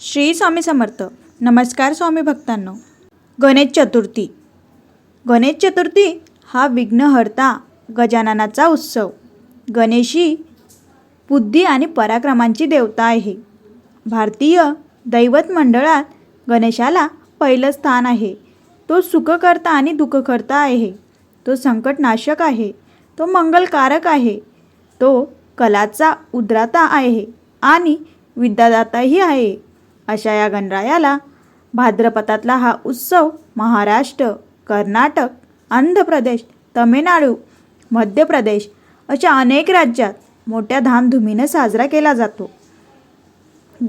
श्री स्वामी समर्थ. नमस्कार स्वामी भक्तांनो. गणेश चतुर्थी. गणेश चतुर्थी हा विघ्नहर्ता गजाननाचा उत्सव. गणेशी बुद्धी आणि पराक्रमांची देवता आहे. भारतीय दैवत मंडळात गणेशाला पहिलं स्थान आहे. तो सुखकर्ता आणि दुःखकर्ता आहे. तो संकटनाशक आहे. तो मंगलकारक आहे. तो कलाचा उद्राता आहे आणि विद्यादाताही आहे. अशा या गणरायाला भाद्रपदातला हा उत्सव महाराष्ट्र कर्नाटक आंध्र प्रदेश तमिळनाडू मध्य प्रदेश अशा अनेक राज्यात मोठ्या धामधुमीनं साजरा केला जातो.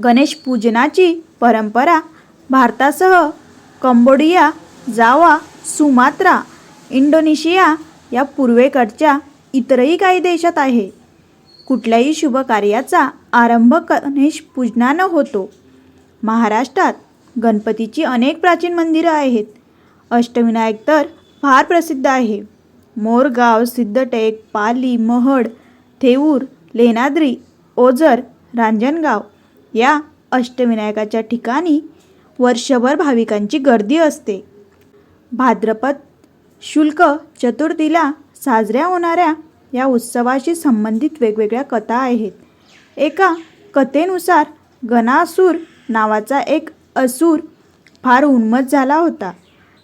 गणेश पूजनाची परंपरा भारतासह कंबोडिया जावा सुमात्रा इंडोनेशिया या पूर्वेकडच्या इतरही काही देशात आहे. कुठल्याही शुभ कार्याचा आरंभ गणेश पूजनानं होतो. महाराष्ट्रात गणपतीची अनेक प्राचीन मंदिरं आहेत. अष्टविनायक तर फार प्रसिद्ध आहे. मोरगाव सिद्धटेक पाली महड थेऊर लेणाद्री ओझर रांजणगाव या अष्टविनायकाच्या ठिकाणी वर्षभर भाविकांची गर्दी असते. भाद्रपद शुल्क चतुर्थीला साजऱ्या होणाऱ्या या उत्सवाशी संबंधित वेगवेगळ्या कथा आहेत. एका कथेनुसार गणासूर नावाचा एक असूर फार उन्मत झाला होता.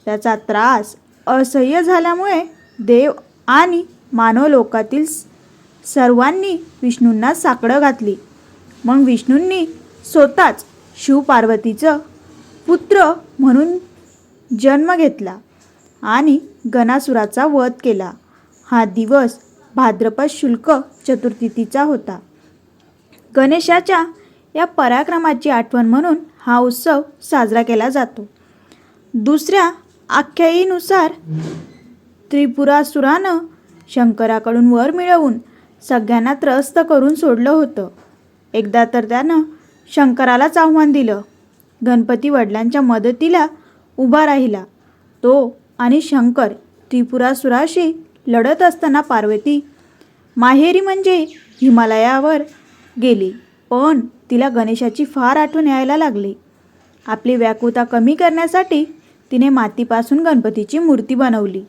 त्याचा त्रास असह्य झाल्यामुळे देव आणि मानव लोकातील सर्वांनी विष्णूंना साकडं घातली. मग विष्णूंनी स्वतःच शिवपार्वतीचं पुत्र म्हणून जन्म घेतला आणि गणासुराचा वध केला. हा दिवस भाद्रपद शुल्क चतुर्थीचा होता. गणेशाच्या या पराक्रमाची आठवण म्हणून हा उत्सव साजरा केला जातो. दुसऱ्या आख्यायीनुसार त्रिपुरासुरानं शंकराकडून वर मिळवून सगळ्यांना त्रस्त करून सोडलं होतं. एकदा तर त्यानं शंकरालाच आव्हान दिलं. गणपती वडिलांच्या मदतीला उभा राहिला. तो आणि शंकर त्रिपुरासुराशी लढत असताना पार्वती माहेरी म्हणजे हिमालयावर गेली. पण तिला गणेशाची फार आठवण यायला लागली. आपली व्याकुळता कमी करण्यासाठी तिने मातीपासून गणपतीची मूर्ती बनवली.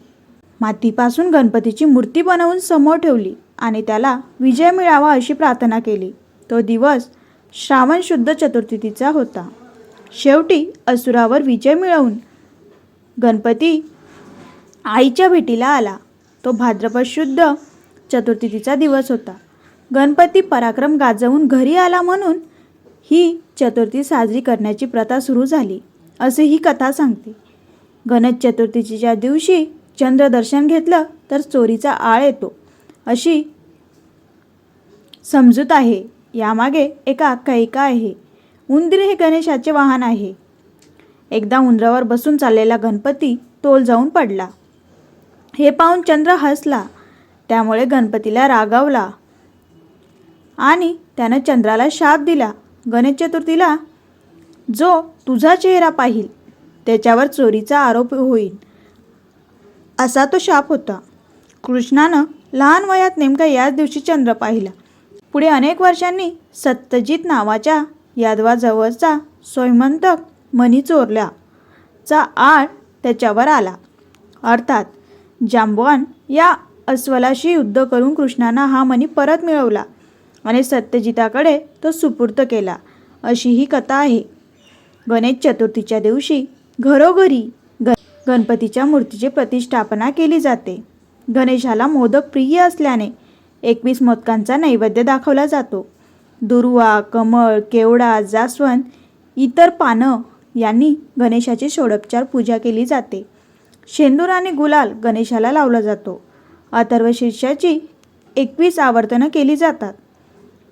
मातीपासून गणपतीची मूर्ती बनवून समोर ठेवली आणि त्याला विजय मिळावा अशी प्रार्थना केली. तो दिवस श्रावण शुद्ध चतुर्थीचा होता. शेवटी असुरावर विजय मिळवून गणपती आईच्या भेटीला आला. तो भाद्रपद शुद्ध चतुर्थीचा दिवस होता. गणपती पराक्रम गाजवून घरी आला म्हणून ही चतुर्थी साजरी करण्याची प्रथा सुरू झाली असे ही कथा सांगते. गणेश चतुर्थीच्या दिवशी चंद्रदर्शन घेतलं तर चोरीचा आळ येतो अशी समजूत आहे. यामागे एका कैका आहे उंदीर हे गणेशाचे वाहन आहे. एकदा उंदरावर बसून चाललेला गणपती तोल जाऊन पडला. हे पाहून चंद्र हसला त्यामुळे गणपतीला रागावला आणि त्यानं चंद्राला शाप दिला. गणेश चतुर्थीला जो तुझा चेहरा पाहिल त्याच्यावर चोरीचा आरोप होईल. असा तो शाप होता. कृष्णानं लहान वयात नेमका याच दिवशी चंद्र पाहिला. पुढे अनेक वर्षांनी सत्यजित नावाच्या यादवाजवळचा स्वयंमंतक मणी चोरल्या चा आळ त्याच्यावर आला. अर्थात जांबवान या अस्वलाशी युद्ध करून कृष्णानं हा मणी परत मिळवला. आणि सत्यजिताकडे तो सुपूर्त केला. अशी ही कथा आहे. गणेश चतुर्थीच्या दिवशी घरोघरी ग गणपतीच्या मूर्तीची प्रतिष्ठापना केली जाते. गणेशाला मोदक प्रिय असल्याने एकवीस मोदकांचा नैवेद्य दाखवला जातो. दुर्वा कमळ केवडा जास्वंद इतर पानं यांनी गणेशाची षोडोपचार पूजा केली जाते. शेंदूर आणि गुलाल गणेशाला लावला जातो. अथर्व शीर्षाची एकवीस आवर्तनं केली जातात.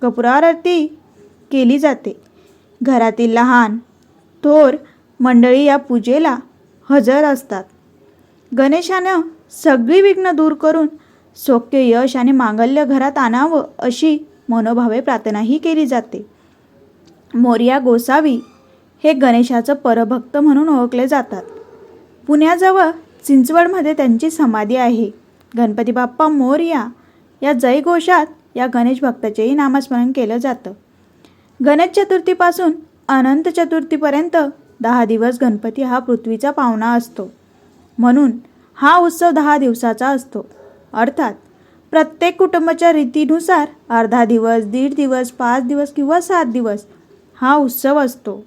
कपुरारती केली जाते. घरातील लहान थोर मंडळी या पूजेला हजर असतात. गणेशानं सगळी विघ्न दूर करून सौख्य यश आणि मांगल्य घरात आणावं अशी मनोभावे प्रार्थनाही केली जाते. मोर्या गोसावी हे गणेशाचं परभक्त म्हणून ओळखले जातात. पुण्याजवळ चिंचवडमध्ये त्यांची समाधी आहे. गणपती बाप्पा मोरया या जयघोषात या गणेश भक्ताचेही नामस्मरण केलं जातं. गणेश चतुर्थीपासून अनंत चतुर्थीपर्यंत दहा दिवस गणपती हा पृथ्वीचा पाहुणा असतो. म्हणून हा उत्सव दहा दिवसाचा असतो. अर्थात प्रत्येक कुटुंबाच्या रीतीनुसार अर्धा दिवस दीड दिवस पाच दिवस किंवा सात दिवस हा उत्सव असतो.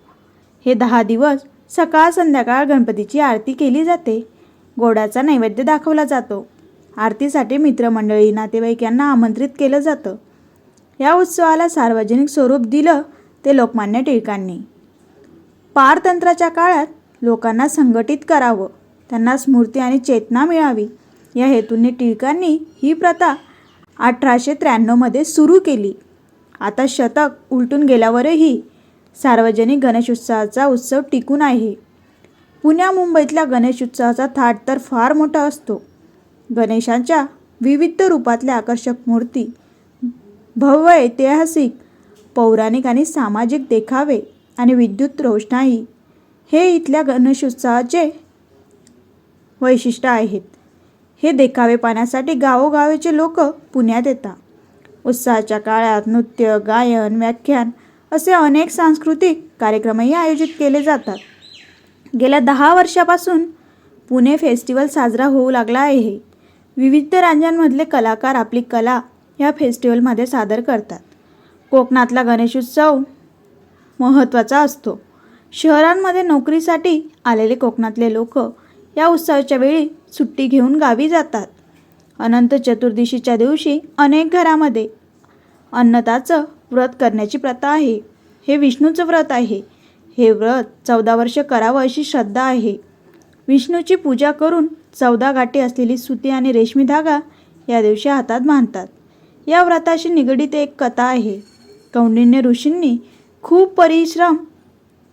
हे दहा दिवस सकाळ संध्याकाळ गणपतीची आरती केली जाते. गोडाचा नैवेद्य दाखवला जातो. आरतीसाठी मित्रमंडळी नातेवाईक यांना आमंत्रित केलं जातं. या उत्सवाला सार्वजनिक स्वरूप दिलं ते लोकमान्य टिळकांनी. पारतंत्राच्या काळात लोकांना संघटित करावं त्यांना स्मृती आणि चेतना मिळावी या हेतूने टिळकांनी ही प्रथा अठराशे त्र्याण्णवमध्ये सुरू केली. आता शतक उलटून गेल्यावरही सार्वजनिक गणेशोत्सवाचा उत्सव टिकून आहे. पुण्या मुंबईतल्या गणेशोत्सवाचा थाट तर फार मोठा असतो. गणेशांच्या विविध रूपातल्या आकर्षक मूर्ती भव्य ऐतिहासिक पौराणिक आणि सामाजिक देखावे आणि विद्युत रोषणाई हे इथल्या गणेशोत्सवाचे वैशिष्ट्य आहेत. हे देखावे पाहण्यासाठी गावोगावीचे लोक पुण्यात येतात. उत्सवाच्या काळात नृत्य गायन व्याख्यान असे अनेक सांस्कृतिक कार्यक्रमही आयोजित केले जातात. गेल्या दहा वर्षापासून पुणे फेस्टिवल साजरा होऊ लागला आहे. विविध राज्यांमधले कलाकार आपली कला या फेस्टिवलमध्ये सादर करतात. कोकणातला गणेशोत्सव महत्त्वाचा असतो. शहरांमध्ये नोकरीसाठी आलेले कोकणातले लोक या उत्सवाच्या वेळी सुट्टी घेऊन गावी जातात. अनंत चतुर्दशीच्या दिवशी अनेक घरामध्ये अन्नताचं व्रत करण्याची प्रथा आहे. हे विष्णूचं व्रत आहे. हे व्रत चौदा वर्ष करावं अशी श्रद्धा आहे. विष्णूची पूजा करून चौदा गाठी असलेली सुती आणि रेशमी धागा या दिवशी हातात बांधतात. या व्रताशी निगडीत एक कथा आहे. कौंडिन्य ऋषींनी खूप परिश्रम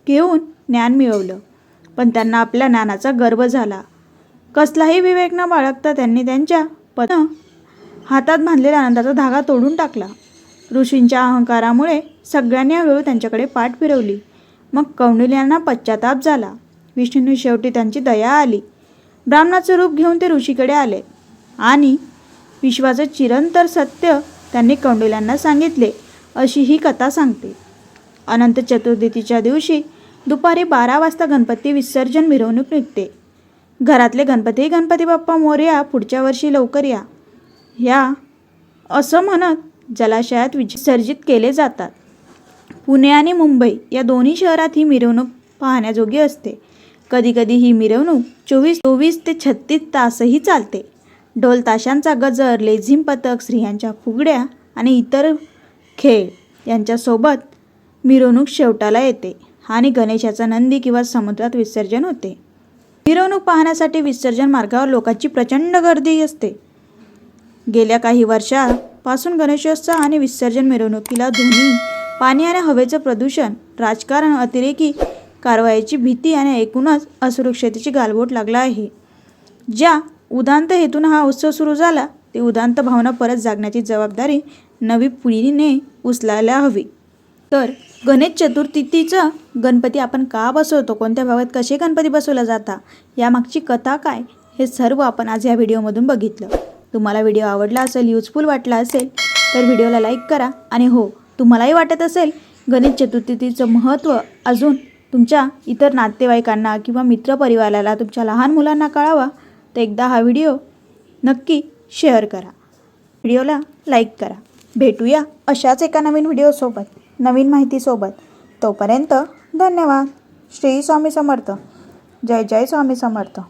घेऊन ज्ञान मिळवलं पण त्यांना आपल्या ज्ञानाचा गर्व झाला. कसलाही विवेक न बाळगता त्यांनी त्यांच्या पद हातात बांधलेला आनंदाचा धागा तोडून टाकला. ऋषींच्या अहंकारामुळे सगळ्यांनी हळूहळू त्यांच्याकडे पाठ फिरवली. मग कौंडिल्यांना पश्चाताप झाला. विष्णूंनी शेवटी त्यांची दया आली. ब्राह्मणाचं रूप घेऊन ते ऋषीकडे आले. आणि विश्वाचं चिरंतर सत्य त्यांनी कौंडिल्यांना सांगितले. अशी ही कथा सांगते. अनंत चतुर्दशीच्या दिवशी दुपारी बारा वाजता गणपती विसर्जन मिरवणूक निघते. घरातले गणपती गणपती बाप्पा मोर्या पुढच्या वर्षी लवकर या. ह्या असं म्हणत जलाशयात विसर्जित केले जातात. पुणे आणि मुंबई या दोन्ही शहरात ही मिरवणूक पाहण्याजोगी असते. कधीकधी ही मिरवणूक चोवीस चोवीस ते छत्तीस तासही चालते. ढोल ताशांचा गजर लेझिम पथक स्त्रियांच्या फुगड्या आणि इतर खेळ यांच्यासोबत मिरवणूक शेवटाला येते आणि गणेशाचा नंदी किंवा समुद्रात विसर्जन होते. मिरवणूक पाहण्यासाठी विसर्जन मार्गावर लोकांची प्रचंड गर्दी असते. गेल्या काही वर्षापासून गणेशोत्सव आणि विसर्जन मिरवणुकीला ध्वनी पाणी आणि हवेचं प्रदूषण राजकारण अतिरेकी कारवाईची भीती आणि एकूणच असुरक्षतेची गालबोट लागला आहे. ज्या उदांत हेतून हा उत्सव सुरू झाला ते उदांत भावना परत जागण्याची जबाबदारी नवी पिढीने उचलायला हवी. तर गणेश चतुर्थीचं गणपती आपण का बसवतो? कोणत्या भागात कसे गणपती बसवला जाता? यामागची कथा काय? हे सर्व आपण आज या व्हिडिओमधून बघितलं. तुम्हाला व्हिडिओ आवडला असेल युजफुल वाटला असेल तर व्हिडिओला लाईक करा. आणि हो तुम्हालाही वाटत असेल गणेश चतुर्थीचं महत्त्व अजून तुमच्या इतर नातेवाईकांना किंवा मित्रपरिवाराला तुमच्या लहान मुलांना कळावा तर एकदा हा व्हिडिओ नक्की शेअर करा. व्हिडिओला लाईक करा. भेटूया अशाच एका नवीन व्हिडिओसोबत नवीन माहितीसोबत तोपर्यंत धन्यवाद. श्री स्वामी समर्थ. जय जय स्वामी समर्थ.